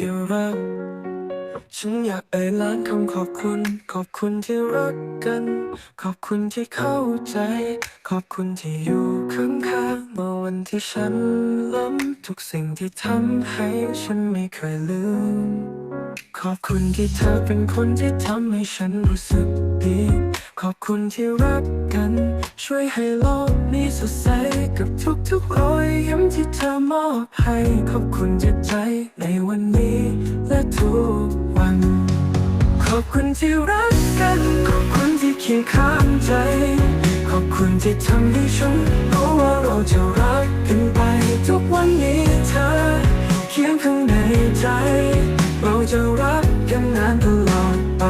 ที่รัก ฉันอยากเอ่ยล้านคำขอบคุณ ขอบคุณที่รักกัน ขอบคุณที่เข้าใจ ขอบคุณที่อยู่ข้างๆเมื่อวันที่ฉันล้มทุกสิ่งที่ทำให้ฉันไม่เคยลืม ขอบคุณที่เธอเป็นคนที่ทำให้ฉันรู้สึกดี ขอบคุณที่รักกัน ช่วยให้โลกนี้สดใส กับทุกๆรอยยิ้มที่เธอมอบให้ขอบคุณจิตใจในวันนี้และทุกวัน ขอบคุณที่รักกัน ขอบคุณที่เคียงข้างใจ ขอบคุณที่ทำให้ฉันรู้ว่าเราจะรักกันไป ทุกวันนี้เธอเคียงข้างในใจ เราจะรักกันนานตลอดไป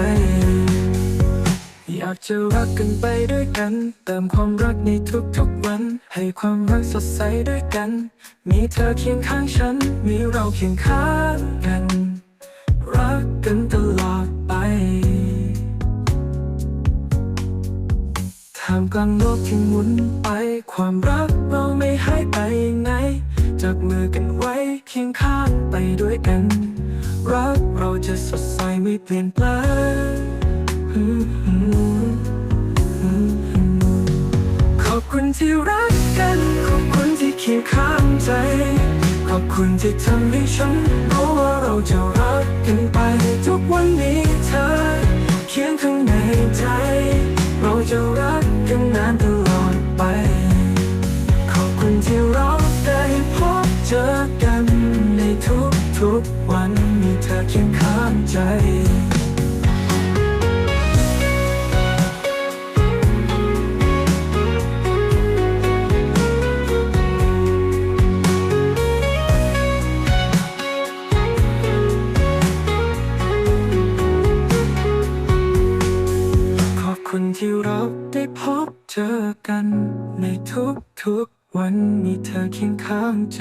ากจะรักกันไปด้วยกัน เติมความรักในทุกๆวัน ให้ความรักสดใสด้วยกัน มีเธอเคียงข้างฉัน มีเราเคียงข้างกัน รักกันตลอดไปท่ามกลางโลกที่หมุนไป ความรักเราไม่หายไปไหนจับมือกันไว้เคียงข้างไปด้วยกัน รักเราจะสดใสไม่เปลี่ยนแปลง ที่รักกัน ขอบคุณที่เคียงข้างใจ ขอบคุณที่ทำให้ฉันรู้ว่าเราจะรักกันไปทุกวันนี้เธอเคียงข้างในใจ เราจะรักกันนานตลอดไป ขอบคุณที่เราได้พบเจอกันในทุกๆวันมีเธอเคียงข้างใจ กัน ในทุกๆวันมีเธอเคียงข้างใจ